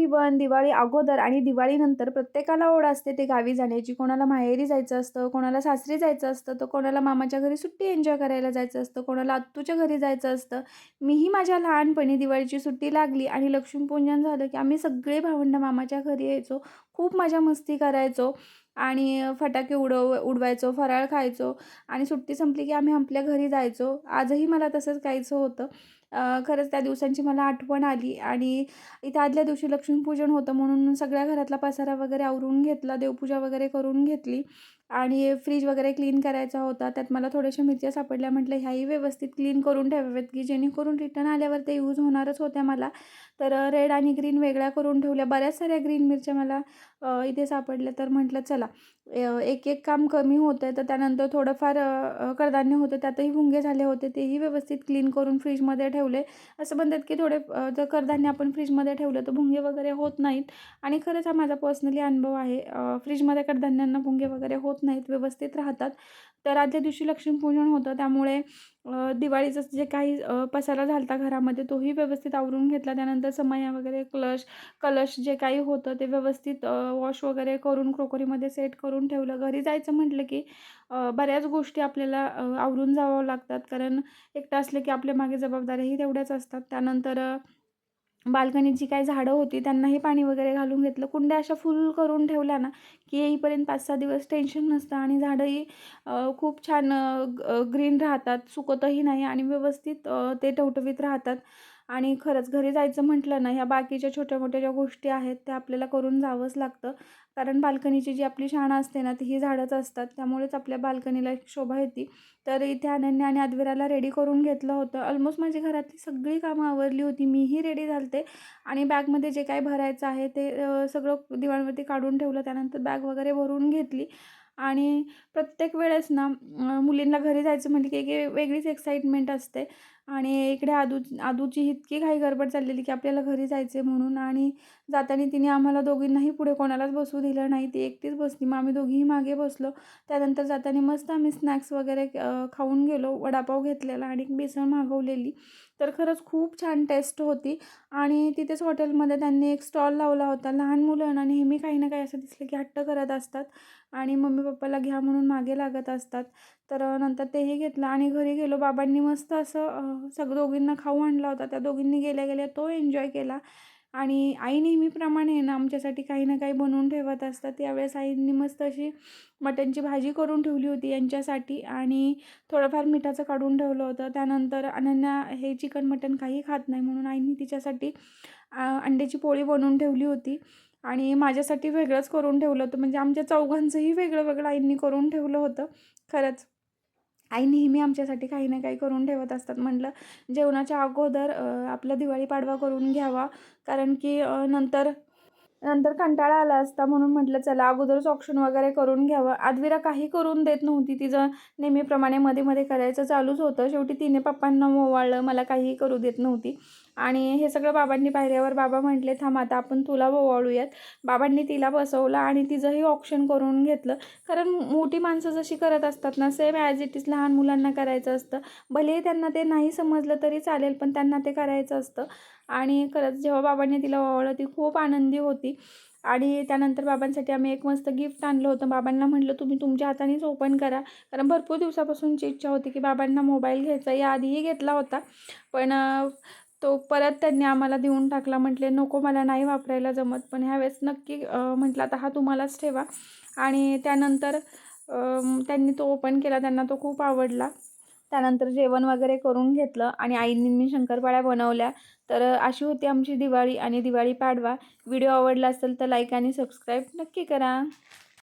Everyone Diwali अगोदर आणि दिवाळीनंतर प्रत्येकाला ओढ असते ते गावी जाण्याची. कोणाला माहेरी जायचं असतं कोणाला सासरी जायचं असतं तर कोणाला मामाच्या घरी सुट्टी एन्जॉय करायला जायचं असतं कोणाला आत्तूच्या घरी जायचं असतं. मीही माझ्या लहानपणी दिवाळीची सुट्टी लागली आणि लक्ष्मीपूजन झालं की आम्ही सगळे भावंड मामाच्या घरी यायचो. खूप मजा मस्ती करायचो आणि फटाके उडव उडवायचो फराळ खायचो आणि सुट्टी संपली की आम्ही आपल्या घरी जायचो. आजही मला तसंच काहीचं होतं. खरंच त्या दिवसांची मला आठवण आली आणि इथं आदल्या दिवशी लक्ष्मीपूजन होतं म्हणून सगळ्या घरातला पसारा वगैरे आवरून घेतला देवपूजा वगैरे करून घेतली आणि फ्रीज वगैरे क्लीन करायचा होता. त्यात मला थोड्याशा मिरच्या सापडल्या. म्हटलं ह्याही व्यवस्थित क्लीन करून ठेवाव्यात की जेणेकरून रिटर्न आल्यावर ते यूज होणारच होत्या मला. तर रेड आणि ग्रीन वेगळ्या करून ठेवल्या. बऱ्याच साऱ्या ग्रीन मिरच्या मला इथे सापडल्या. तर म्हटलं चला एक एक काम कमी होतं तर त्यानंतर थोडंफार कडधान्य होतं. त्यातही भुंगे झाले होते. तेही व्यवस्थित क्लीन करून फ्रीजमध्ये ठेवले. असं म्हणतात की थोडे जर कडधान्य आपण फ्रीजमध्ये ठेवलं तर भुंगे वगैरे होत नाहीत. आणि खरंच हा माझा पर्सनली अनुभव आहे. फ्रीजमध्ये कडधान्यांना भुंगे वगैरे होत नाहीत व्यवस्थित राहतात. तर आदल्या दिवशी लक्ष्मीपूजन होतं. त्यामुळे दिवाळीचं जे काही पसारा झाला होता घरामध्ये तोही व्यवस्थित आवरून घेतला. त्यानंतर समया वगैरे क्लश कलश जे काही होतं ते व्यवस्थित वॉश वगैरे करून क्रोकरीमध्ये सेट करून ठेवलं. घरी जायचं म्हटलं की बऱ्याच गोष्टी आपल्याला आवरून जावं लागतात. कारण एकटं असलं की आपल्या मागे जबाबदाऱ्याही तेवढ्याच असतात. त्यानंतर बाल्कनीत जी काही झाडं होती त्यांनाही पाणी वगैरे घालून घेतलं. कुंड्या अशा फुल करून ठेवल्या ना की येईपर्यंत पाच सहा दिवस टेन्शन नसतं आणि झाडंही खूप छान ग्रीन राहतात सुकतही नाही आणि व्यवस्थित ते टवटवीत राहतात. आणि खरंच घरी जायचं म्हटलं ना ह्या बाकीच्या छोट्या मोठ्या ज्या गोष्टी आहेत त्या आपल्याला करून जावंच लागतं. कारण बाल्कनीची जी आपली शाणा असते ना ती ही झाडंच असतात. त्यामुळेच आपल्या बाल्कनीला एक शोभा येते. तर इथे अनन्या आणि अद्विराला रेडी करून घेतलं होतं. ऑलमोस्ट माझी घरातली सगळी कामं आवरली होती. मीही रेडी झालते. आणि बॅगमध्ये जे काही भरायचं आहे ते सगळं दिवाणवरती काढून ठेवलं. त्यानंतर बॅग वगैरे भरून घेतली. आणि प्रत्येक वेळेस ना मुलींना घरी जायचं म्हणजे की एक वेगळीच एक्साइटमेंट असते. आणि इकडे आदू आदूची इतकी घाई गडबड चाललेली की आपल्याला घरी जायचे म्हणून आणि जाताना तिने आम्हाला दोघींनाही पुढे कोणालाच बसू दिलं नाही. ती एकटीच बसली. मग आम्ही दोघीही मागे बसलो. त्यानंतर जाताना मस्त आम्ही स्नॅक्स वगैरे खाऊन गेलो. वडापाव घेतलेला आणि एक बेसन मागवलेली. तर खरंच खूप छान टेस्ट होती. आणि तिथेच हॉटेलमध्ये त्यांनी एक स्टॉल लावला होता. लहान मुलांना नेहमी काही ना काही असं दिसलं की हट्ट करत असतात. आणि मम्मी पप्पाला घ्या म्हणून मागे लागत असतात. तर नंतर तेही घेतलं आणि घरी गेलो. बाबांनी मस्त असं सगळं सग दोघींना खाऊ आणला होता. त्या दोघींनी गेल्या गेल्या तो एन्जॉय केला. आणि आई नेहमीप्रमाणे ना आमच्यासाठी काही ना काही बनवून ठेवत असतात. त्यावेळेस आईंनी मस्त अशी मटणची भाजी करून ठेवली होती यांच्यासाठी आणि थोडंफार मिठाचं काढून ठेवलं होतं. त्यानंतर अनन्या हे चिकन मटण काही खात नाही म्हणून आईंनी तिच्यासाठी अंड्याची पोळी बनवून ठेवली होती. आणि माझ्यासाठी वेगळंच करून ठेवलं होतं. म्हणजे आमच्या चौघांचंही वेगळं वेगळं आईंनी करून ठेवलं होतं. खरंच. आई नेहमी आमच्यासाठी काही ना काही करून ठेवत असतात. म्हटलं जेवणाच्या अगोदर आपला दिवाळी पाडवा करून घ्यावा. कारण की नंतर नंतर कंटाळा आला असता म्हणून म्हटलं चला अगोदरच ऑप्शन वगैरे करून घ्यावं. आदविरा काही करून देत नव्हती. तिचं नेहमीप्रमाणे मध्ये मध्ये करायचं चालूच होतं. शेवटी तिने पप्पांना ओवाळलं मला काहीही करू देत नव्हती. आणि हे सगळं बाबांनी पाहिल्यावर बाबा म्हटले थांब आता आपण तुला ओवाळूयात. बाबांनी तिला बसवलं आणि तिचंही ऑप्शन करून घेतलं. कारण मोठी माणसं जशी करत असतात ना सेम ॲज इट इज लहान मुलांना करायचं असतं. भलेही त्यांना ते नाही समजलं तरी चालेल पण त्यांना ते करायचं असतं. आणि खरंच जेव्हा बाबांनी तिला ओवाळलं ती खूप आनंदी होती. आणि त्यानंतर बाबांसाठी आम्ही एक मस्त गिफ्ट आणलं होतं. बाबांना म्हटलं तुम्ही तुमच्या हातानेच ओपन करा. कारण भरपूर दिवसापासूनची इच्छा होती की बाबांना मोबाईल घ्यायचा. या आधीही घेतला होता. पण तो परत त्यांनी आम्हाला देऊन टाकला. म्हटले नको मला नाही वापरायला जमत. पण ह्यावेळेस नक्की म्हटलं आता हा तुम्हालाच ठेवा. आणि त्यानंतर त्यांनी तो ओपन केला. त्यांना तो खूप आवडला. त्यानंतर जेवण वगैरे करून घेतलं आणि आईंनी मी शंकरपाळ्या बनवल्या. तर अशी होती आमची दिवाळी आणि दिवाळी पाडवा. व्हिडिओ आवडला असेल तर लाईक आणि सबस्क्राईब नक्की करा.